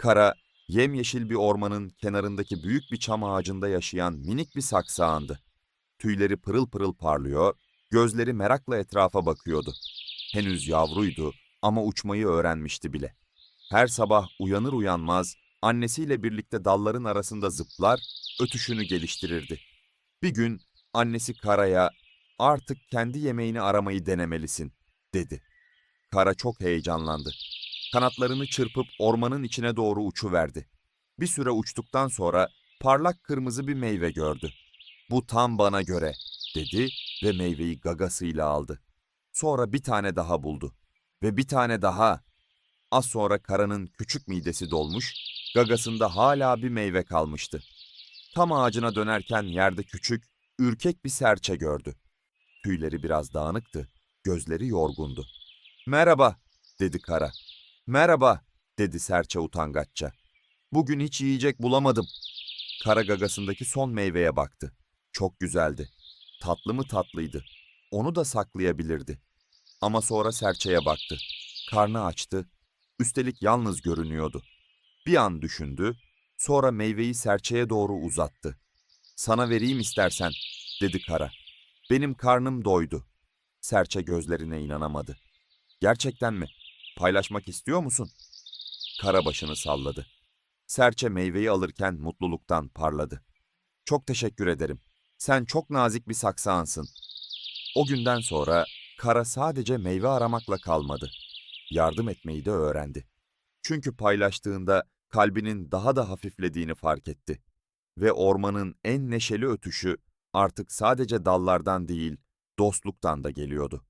Kara, yemyeşil bir ormanın kenarındaki büyük bir çam ağacında yaşayan minik bir saksağandı. Tüyleri pırıl pırıl parlıyor, gözleri merakla etrafa bakıyordu. Henüz yavruydu ama uçmayı öğrenmişti bile. Her sabah uyanır uyanmaz annesiyle birlikte dalların arasında zıplar, ötüşünü geliştirirdi. Bir gün annesi Kara'ya artık kendi yemeğini aramayı denemelisin dedi. Kara çok heyecanlandı. Kanatlarını çırpıp ormanın içine doğru uçuverdi. Bir süre uçtuktan sonra parlak kırmızı bir meyve gördü. Bu tam bana göre dedi ve meyveyi gagasıyla aldı. Sonra bir tane daha buldu ve bir tane daha. Az sonra karanın küçük midesi dolmuş, gagasında hala bir meyve kalmıştı. Tam ağacına dönerken yerde küçük, ürkek bir serçe gördü. Tüyleri biraz dağınıktı, gözleri yorgundu. Merhaba, dedi kara. Merhaba, dedi serçe utangaçça. Bugün hiç yiyecek bulamadım. Kara gagasındaki son meyveye baktı. Çok güzeldi. Tatlı mı tatlıydı. Onu da saklayabilirdi. Ama sonra serçeye baktı. Karnı açtı. Üstelik yalnız görünüyordu. Bir an düşündü. Sonra meyveyi serçeye doğru uzattı. Sana vereyim istersen, dedi kara. Benim karnım doydu. Serçe gözlerine inanamadı. Gerçekten mi? Paylaşmak istiyor musun? Kara başını salladı. Serçe meyveyi alırken mutluluktan parladı. Çok teşekkür ederim. Sen çok nazik bir saksağansın. O günden sonra Kara sadece meyve aramakla kalmadı. Yardım etmeyi de öğrendi. Çünkü paylaştığında kalbinin daha da hafiflediğini fark etti. Ve ormanın en neşeli ötüşü artık sadece dallardan değil, dostluktan da geliyordu.